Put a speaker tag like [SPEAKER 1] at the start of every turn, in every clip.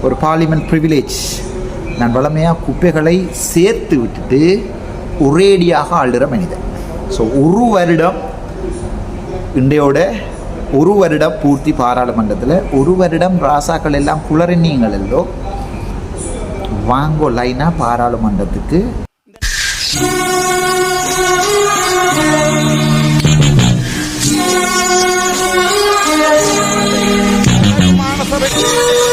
[SPEAKER 1] ஒரு parliament privilege நான் வளமையாக குப்பைகளை சேர்த்து விட்டுட்டு ஒரேடியாக ஆளுகிற மனிதன் ஸோ ஒரு வருடம் இண்டையோட ஒரு வருடம் பூர்த்தி பாராளுமன்றத்தில் ஒரு வருடம் ராசாக்கள் எல்லாம் குளறினீங்கள் எல்லோ வாங்கோ லைனாக பாராளுமன்றத்துக்கு
[SPEAKER 2] Thank you.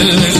[SPEAKER 2] Yeah.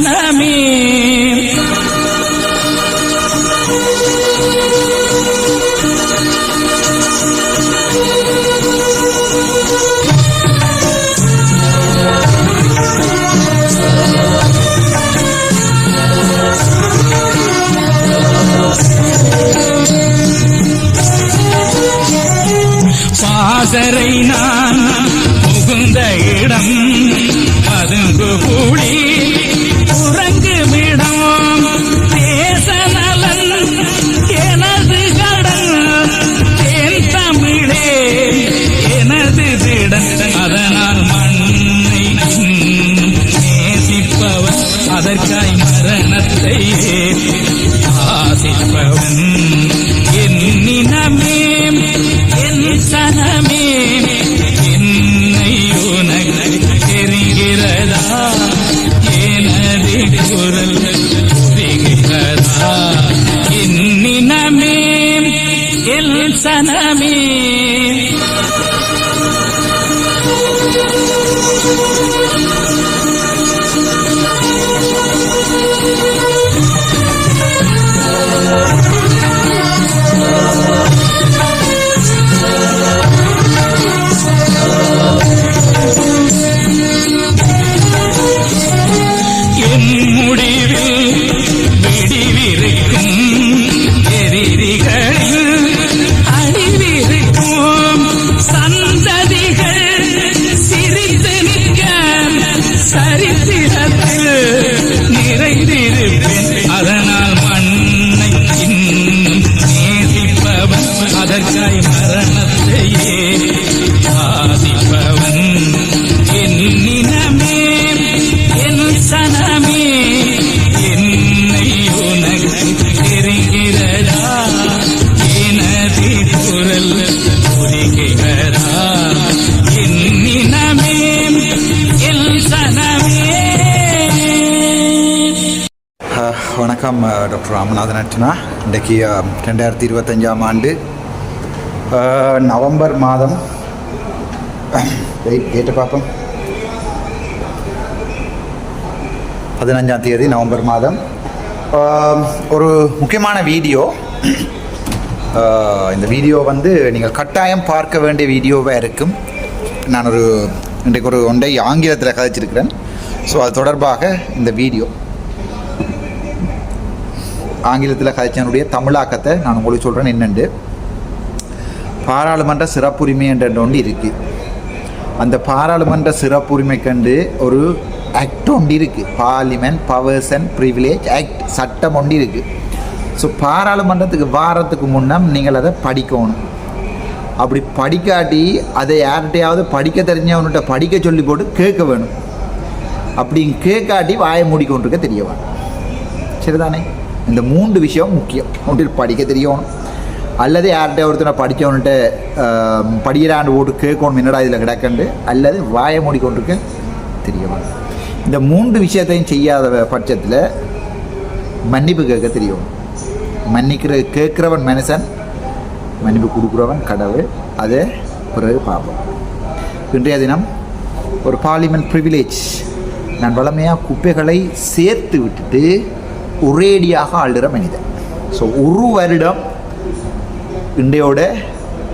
[SPEAKER 2] الأنامين பாசரை நான் புகுந்த இடம் பதுங்கு கூட என் சனமே.
[SPEAKER 1] வணக்கம் டாக்டர் ராமநாதன் அர்ச்சனா. இன்றைக்கு ரெண்டாயிரத்தி இருபத்தஞ்சாம் ஆண்டு நவம்பர் மாதம். வெயிட் கேட்டு பார்ப்போம். பதினஞ்சாம் தேதி நவம்பர் மாதம். ஒரு முக்கியமான வீடியோ. இந்த வீடியோ வந்து நீங்கள் கட்டாயம் பார்க்க வேண்டிய வீடியோவாக இருக்கும். நான் ஒரு இன்றைக்கு ஒரு ஒன்றை ஆங்கிலத்தில் கதைச்சிருக்கிறேன். ஸோ அது தொடர்பாக இந்த வீடியோ. ஆங்கிலத்தில் கதைச்சனுடைய தமிழாக்கத்தை நான் உங்களுக்கு சொல்கிறேன் என்னென்று பாராளுமன்ற சிறப்புரிமை என்ற ஒன்று இருக்குது அந்த பாராளுமன்ற சிறப்புரிமை கண்டு ஒரு ஆக்ட் ஒன்று இருக்குது parliament powers and privilege act சட்டம் ஒன்று இருக்குது ஸோ பாராளுமன்றத்துக்கு வாரத்துக்கு முன்னம் நீங்கள் அதை படிக்கணும். அப்படி படிக்காட்டி அதை யார்கிட்டையாவது படிக்க தெரிஞ்சவன்கிட்ட படிக்க சொல்லி போட்டு கேட்க வேணும். அப்படி கேட்காட்டி வாயை மூடிக்கொண்டிருக்க தெரிய வேணும் சரிதானே? இந்த மூன்று விஷயம் முக்கியம். ஒன்றில் படிக்க தெரியணும் அல்லது யார்கிட்ட ஒருத்தனை படிக்கணுன்ட்டு படிக்கிறாண்டு போட்டு கேட்கணும் என்னடா இதில் கிடக்கண்டு? அல்லது வாயை மூடிக்கொண்டிருக்க தெரியணும் இந்த மூன்று விஷயத்தையும் செய்யாத பட்சத்தில் மன்னிப்பு கேட்க தெரியும். மன்னிக்கிற கேட்குறவன் மனுஷன் மன்னிப்பு கொடுக்குறவன் கடவுள் அதை பிறகு பார்ப்போம் இன்றைய தினம் ஒரு பார்லிமெண்ட் ப்ரிவிலேஜ் நான் வளமையாக குப்பைகளை சேர்த்து விட்டுட்டு ஒரேடியாக ஆளுற மனிதன். ஸோ ஒரு வருடம் இண்டையோட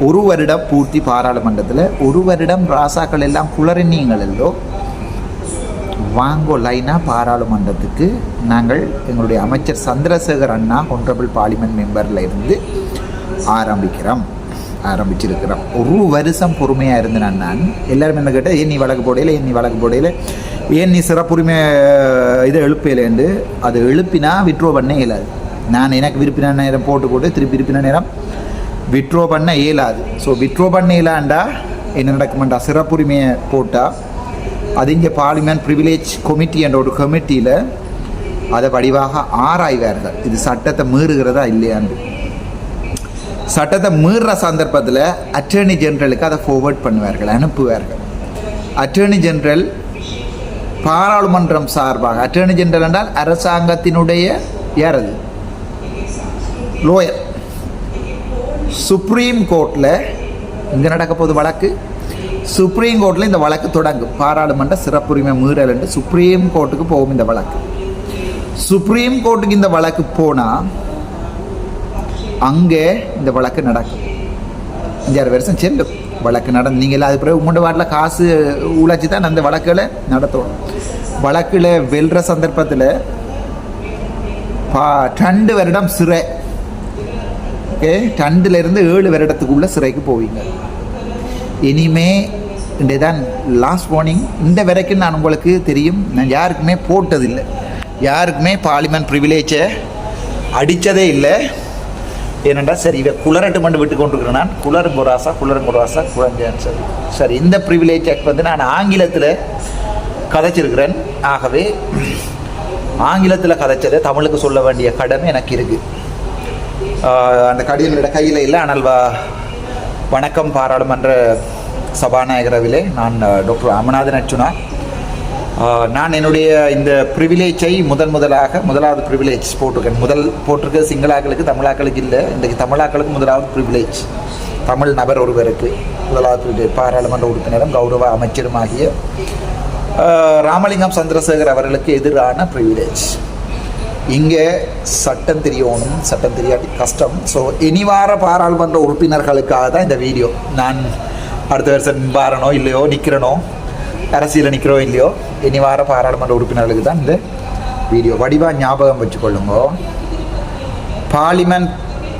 [SPEAKER 1] ஒரு வருடம் பூர்த்தி பாராளுமன்றத்தில் ஒரு வருடம் ராசாக்கள் எல்லாம் குளறினீங்கள் எல்லோ வாங்கோ லைனாக பாராளுமன்றத்துக்கு நாங்கள் எங்களுடைய அமைச்சர் சந்திரசேகர் அண்ணா ஒன்றபிள் பார்லிமெண்ட் மெம்பரில் இருந்து ஆரம்பிக்கிறோம் ஆரம்பிச்சிருக்கிறோம். ஒரு வருஷம் பொறுமையாக இருந்தேன் நான் எல்லாரும் என்ன கேட்டால் என் நீ வழக்கு போடையில என் நீ வழக்கு போடையில ஏன் நீ சிறப்புரிமை இதை எழுப்பலைண்டு அதை எழுப்பினா விட்ரோ பண்ண இயலாது. நான் எனக்கு விருப்பின நேரம் போட்டு போட்டு திருப்பி விருப்பின நேரம் விட்ரோ பண்ண இயலாது. ஸோ விட்ரோ பண்ண இயலாண்டா? என்ன நடக்குமெண்டா சிறப்புரிமையை போட்டால் அது இங்கே பார்லிமெண்ட் ப்ரிவிலேஜ் கமிட்டி என்ற ஒரு கமிட்டியில் அதை வடிவாக ஆராய்வார்கள். இது சட்டத்தை மீறுகிறதா இல்லையான்னு சட்டத்தை மீறுற சந்தர்ப்பத்தில் அட்டர்னி ஜென்ரலுக்கு அதை ஃபார்வர்ட் பண்ணுவார்கள் அனுப்புவார்கள். அட்டர்னி ஜென்ரல் பாராளுமன்றம் சார்பாக அட்டர்னி ஜெனரல் என்றால் அரசாங்கத்தினுடைய யார் அது லோயர் சுப்ரீம் கோர்ட்டில் இங்கே நடக்க போகுது வழக்கு. சுப்ரீம் கோர்ட்டில் இந்த வழக்கு தொடங்கும். பாராளுமன்ற சிறப்புரிமை மீறல் என்று சுப்ரீம் கோர்ட்டுக்கு போகும் இந்த வழக்கு. சுப்ரீம் கோர்ட்டுக்கு இந்த வழக்கு போனால் அங்கே இந்த வழக்கு நடக்கும். அஞ்சாறு வருஷம் செல்லும். வழக்கு நடந்தீங்களா அது பிறகு உங்களோட வாட்டில் காசு உழைச்சி தான் அந்த வழக்குகளை நடத்தணும் வழக்கில் வெல்ற சந்தர்ப்பத்தில் பா ரெண்டு வருடம் சிறை. ஓகே? ரெண்டுலேருந்து ஏழு வருடத்துக்குள்ளே சிறைக்கு போவீங்க. இனிமே இன்றைதான் லாஸ்ட் வார்னிங் இந்த வரைக்கும் நான் உங்களுக்கு தெரியும். நான் யாருக்குமே போட்டதில்லை. யாருக்குமே பார்லிமெண்ட் ப்ரிவிலேஜை அடித்ததே இல்லை. ஏனென்றால் சரி இதை குளரட்டு மண்டு விட்டு கொண்டிருக்கிறேன் நான். குளரும் ராசா குளரும் ராசா குழந்தைன்னு சரி சரி இந்த ப்ரிவிலேஜ் ஆக்ட் வந்து நான் ஆங்கிலத்தில் கதைச்சிருக்கிறேன். ஆகவே ஆங்கிலத்தில் கதைச்சதை தமிழுக்கு சொல்ல வேண்டிய கடமை எனக்கு இருக்குது அந்த கடிதங்களோட கையில் இல்லை. ஆனால் வா வணக்கம் பாராளுமன்ற சபாநாயகரவிலே நான் டாக்டர் அமநாதன் அர்ச்சுனா நான் என்னுடைய இந்த ப்ரிவிலேஜை முதன் முதலாக முதலாவது ப்ரிவிலேஜ் போட்டிருக்கேன். முதல் போட்டிருக்க சிங்களாக்களுக்கு தமிழாக்களுக்கு இல்லை. இன்றைக்கு தமிழாக்களுக்கு முதலாவது ப்ரிவிலேஜ் தமிழ் நபர் ஒருவருக்கு முதலாவது ப்ரிவிலேஜ் பாராளுமன்ற உறுப்பினரும் கௌரவ அமைச்சருமாகிய ராமலிங்கம் சந்திரசேகர் அவர்களுக்கு எதிரான ப்ரிவிலேஜ் இங்கே சட்டம் தெரியணும். சட்டம் தெரியாட்டி கஷ்டம். ஸோ இனிவார பாராளுமன்ற உறுப்பினர்களுக்காக தான் இந்த வீடியோ. நான் அடுத்த வருஷம் வாரனோ இல்லையோ நிற்கிறனோ அரசியலில் நிற்கிறோ இல்லையோ இனி வார பாராளுமன்ற உறுப்பினர்களுக்கு தான் இந்த வீடியோ வடிவாக ஞாபகம் வச்சுக்கொள்ளுங்க. Parliament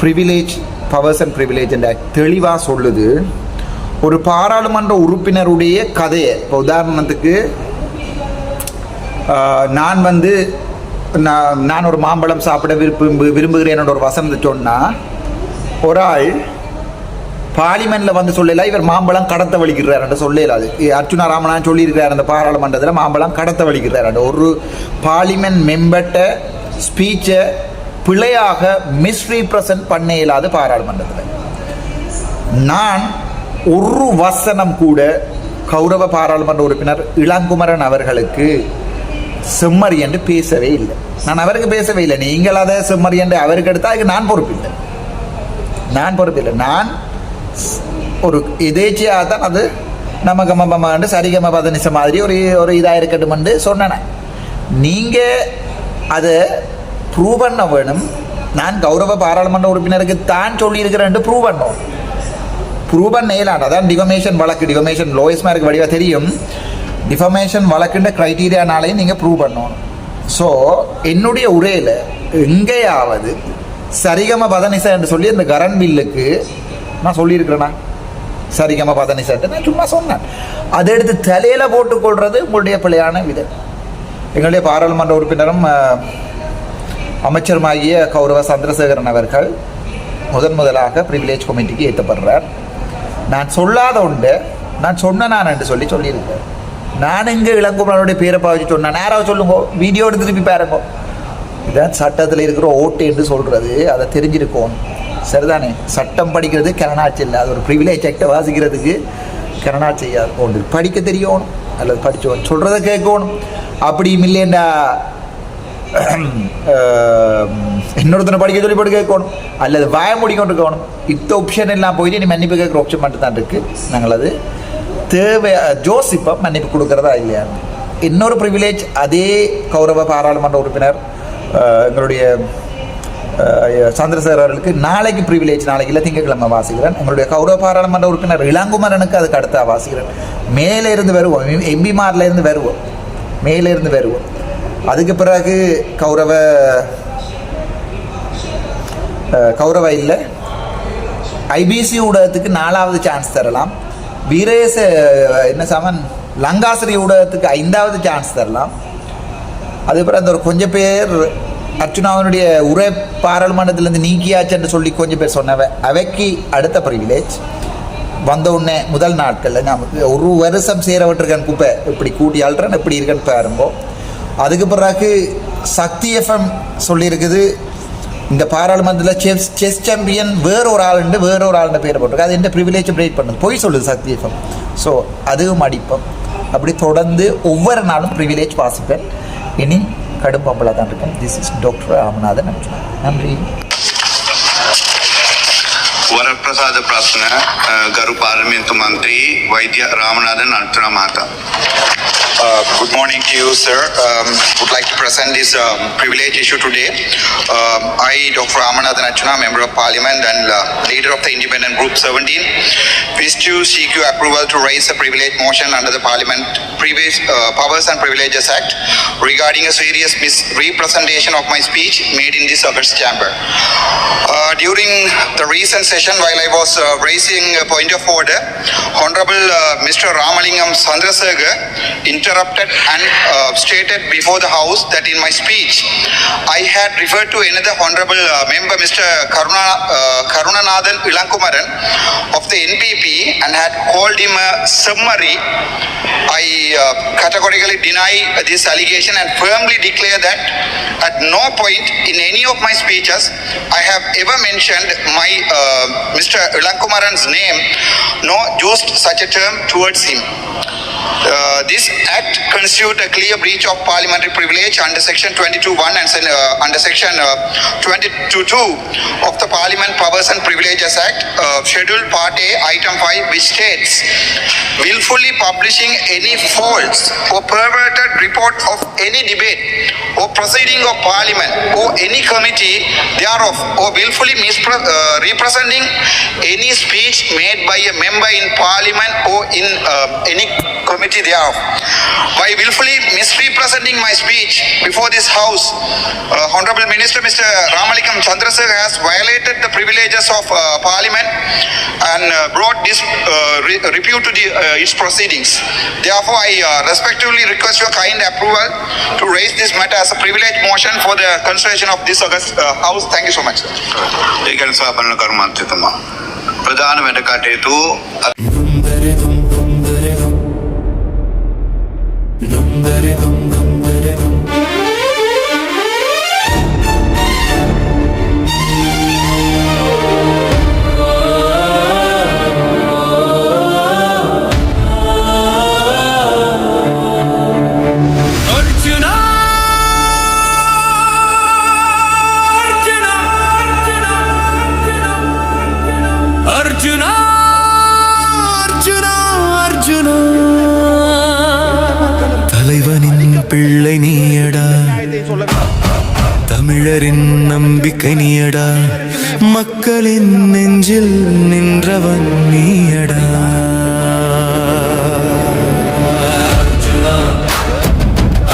[SPEAKER 1] privilege powers and privilege என்ற தெளிவாக சொல்லுது. ஒரு பாராளுமன்ற உறுப்பினருடைய கதையை. இப்போ உதாரணத்துக்கு நான் வந்து நான் நான் ஒரு மாம்பழம் சாப்பிட விரும்பு விரும்புகிறேன் ஒரு வசனத்தை சொன்னால் ஒரு ஆள் பார்லிமெண்ட்ல வந்து சொல்லல இவர் மாம்பழம் கடத்த வலிக்கிறார் சொல்லல அது. அர்ச்சுனா ராமநாதன் சொல்லியிருக்கிறார் அந்த பாராளுமன்றத்தில் மாம்பழம் கடத்த வலிக்கிறார் ஒரு பார்லிமெண்ட் மெம்பர்ட்ட ஸ்பீச்சை பிழையாக மிஸ்ரீப்ரசன்ட் பண்ண இயலாது பாராளுமன்றத்தில். நான் ஒரு வசனம் கூட கௌரவ பாராளுமன்ற உறுப்பினர் இளங்குமரன் அவர்களுக்கு செம்மறி என்று பேசவே இல்லை. நான் அவருக்கு பேசவே இல்லை. நீங்கள் அதை செம்மறி என்று அவருக்கு எடுத்தால் அதுக்கு நான் பொறுப்பில்லை. நான் பொறுப்பில்லை. நான் ஒரு எதேச்சியாக தான் அது நம்ம கமபமாண்டு சரிகம பதனிச மாதிரி ஒரு ஒரு இதாக இருக்கட்டும்ண்டு சொன்னேன். நீங்கள் அதை ப்ரூவ் பண்ண வேணும். நான் கௌரவ பாராளுமன்ற உறுப்பினருக்கு தான் சொல்லியிருக்கிறேன் ப்ரூவ் பண்ணோம் ப்ரூவ் பண்ண இயலாது அதான் டிஃபமேஷன் வழக்கு டிஃபமேஷன் லோயஸ் மார்க் வடிவாக தெரியும். டிஃபமேஷன் வழக்குன்ற க்ரைட்டீரியானாலையும் நீங்கள் ப்ரூவ் பண்ணணும். ஸோ என்னுடைய உரையில் எங்கேயாவது சரிகம பதனிசா என்று சொல்லி அந்த கரண் பில்லுக்கு நான் சொல்லியிருக்கிறேனா? சரிகம பதனிசான்ட்டு நான் சும்மா சொன்னேன். அதை எடுத்து தலையில் போட்டுக்கொள்வது உங்களுடைய பிள்ளையான விதம். எங்களுடைய பாராளுமன்ற உறுப்பினரும் அமைச்சருமாகிய கௌரவ சந்திரசேகரன் அவர்கள் முதன் முதலாக ப்ரிவிலேஜ் கமிட்டிக்கு ஏற்றப்படுறார். நான் சொல்லாத உண்டு. நான் சொன்ன நான் என்று சொல்லி சொல்லியிருக்கேன் நான் இங்கே இளங்குமரனுடைய பேரை பாவிச்சு சொன்னேன். நேராக சொல்லுங்க. வீடியோ எடுத்து திருப்பி பாருங்க. இதான் சட்டத்தில் இருக்கிற ஓட்டு என்று சொல்கிறது அதை தெரிஞ்சிருக்கோம். சரிதானே? சட்டம் படிக்கிறது கரணாட்சி இல்லை. அது ஒரு ப்ரிவிலேஜ் ஆக்டை வாசிக்கிறதுக்கு கரணாட்சியாக செய்யாது படிக்க தெரியணும் அல்லது படிச்சு சொல்கிறத கேட்கணும். அப்படி இல்லைண்டா இன்னொருத்தனை படிக்க சொல்லி போட்டு கேட்கணும். அல்லது வாய முடிக்கொண்டு இருக்கணும் இத்த ஆப்ஷன் எல்லாம் போயிட்டு நீ மன்னிப்பு கேட்குற ஆப்ஷன் மட்டும் தான் இருக்குது நாங்கள் அது தேவை ஜோசிப்பம் மன்னிப்பு கொடுக்குறதா இல்லையா? இன்னொரு ப்ரிவிலேஜ் அதே கௌரவ பாராளுமன்ற உறுப்பினர் எங்களுடைய சந்திரசேகர் அவர்களுக்கு நாளைக்கு ப்ரிவிலேஜ் நாளைக்கு இல்லை திங்கட்கிழமை வாசிக்கிறேன். எங்களுடைய கௌரவ பாராளுமன்ற உறுப்பினர் இளங்குமரனுக்கு அதுக்கு அடுத்தா வாசிக்கிறேன். மேலே இருந்து வருவோம். எம்பிமார்ல இருந்து வருவோம். மேலே இருந்து வருவோம். அதுக்கு பிறகு கௌரவ அஹ், கௌரவ இல்லை. ஐபிசி ஊடகத்துக்கு நாலாவது சான்ஸ் தரலாம். வீரேச என்ன சமன்? லங்காசிரி ஊடகத்துக்கு ஐந்தாவது சான்ஸ் தரலாம். அதுக்கப்புறம் அந்த ஒரு கொஞ்சம் பேர் அர்ச்சுனாவினுடைய உரை பாராளுமன்றத்திலேருந்து நீக்கியாச்சுன்னு சொல்லி கொஞ்சம் பேர் சொன்னவ. அவைக்கு அடுத்த ப்ரிவிலேஜ் வந்த உடனே முதல் நாட்களில் நான் ஒரு வருஷம் சேரவிட்டிருக்கேன் குப்பை. இப்படி கூட்டி ஆள்றேன் இப்படி இருக்கேன்னு பாருங்கோ. அதுக்கு பிறகு சக்தி எஃப்எம் சொல்லியிருக்குது. இந்த பாராளுமன்றத்தில் செஸ் செஸ் சாம்பியன் வேற ஒரு ஆளுண்டு வேற ஒரு ஆளுண்டு பேர் போட்டிருக்கு. அது என்ன ப்ரிவிலேஜ் பிரேட் பண்ணுது? போய் சொல்லுது சக்தி எஃப்எம். ஸோ அதுவும் அடிப்போம். அப்படி தொடர்ந்து ஒவ்வொரு நாளும் ப்ரிவிலேஜ் வாசிப்பேன். இனி கடும் தான் இருக்கும். திஸ் இஸ் டாக்டர் ராமநாதன் நன்றி.
[SPEAKER 3] ವರಪ್ರಸಾದ ಗರು ಪಾರ್ಲಿಮೆಂಟ್ ಮಂತ್ರಿ ವೈದ್ಯ ರಾಮನಾಥನ್ ಮಾತ
[SPEAKER 4] uh, good morning to you, sir. Um, would like to present this um, privilege issue today. Um, I, Dr. Ramanathan Achuna, Member of Parliament and uh, Leader of the Independent Group 17, wish to seek your approval to raise a privilege motion under the Parliament Previous, uh, Powers and Privileges Act regarding a serious misrepresentation of my speech made in the Circuit's chamber. Uh, during the recent session, while I was uh, raising a point of order, Honorable uh, Mr. Ramalingam Chandrasekhar interrupted and uh, stated before the House that in my speech, I had referred to another Honorable uh, member, Mr. Karuna, uh, Karunanathan Ilankumaran of the NPP and had called him a summary. I uh, categorically deny this allegation and firmly declare that at no point in any of my speeches I have ever mentioned my uh, Mr. Ilankumaran's name nor used such a term towards him. Uh, this act constitute a clear breach of parliamentary privilege under section 22.1 and uh, under section uh, 22.2 of the Parliament Powers and Privileges Act, uh, Scheduled Part A, Item 5, which states, willfully publishing any false or perverted report of any debate or proceeding of Parliament or any committee thereof or willfully uh, representing any speech made by a member in Parliament or in uh, any committee committee there. By willfully misrepresenting my speech before this House, uh, Honorable Minister Mr. Ramalikam Chandrasekhar has violated the privileges of uh, Parliament and uh, brought this uh, re repute to the, uh, its proceedings. Therefore, I uh, respectfully request your kind approval to raise this matter as a privilege motion for the consideration of this August uh, House. Thank you so much. Sir.
[SPEAKER 2] Archuna
[SPEAKER 5] தமிழரின் நம்பிக்கை நீயடா. மக்களின் நெஞ்சில் நின்றவன் நீயடா.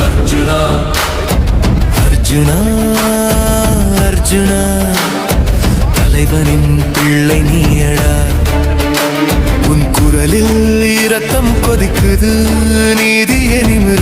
[SPEAKER 5] அர்ஜுனா அர்ஜுனா அர்ஜுனா தலைவனின் பிள்ளை நீயடா. உன் குரலில் இரத்தம் கொதிக்குது நீதிய நிமிருது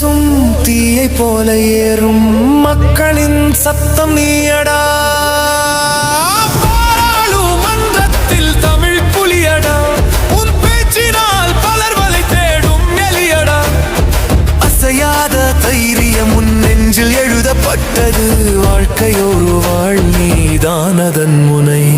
[SPEAKER 5] பேசும் தீயை போல ஏறும் மக்களின் சத்தம் நீயடா. பாராளுமன்றத்தில் தமிழ் புலியடா. உன் பேச்சினால் பலர் வலை தேடும் எலியடா. அசையாத தைரியம் உன் நெஞ்சில் எழுதப்பட்டது. வாழ்க்கை ஒரு வாழ் நீதானதன் முனை.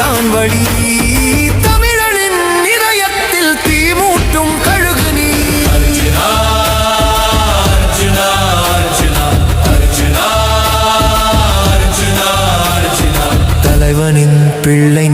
[SPEAKER 5] நீதான் வழி. தமிழனின் இதயத்தில் தீ மூட்டும் கழுகு நீ. தலைவனின் பிள்ளை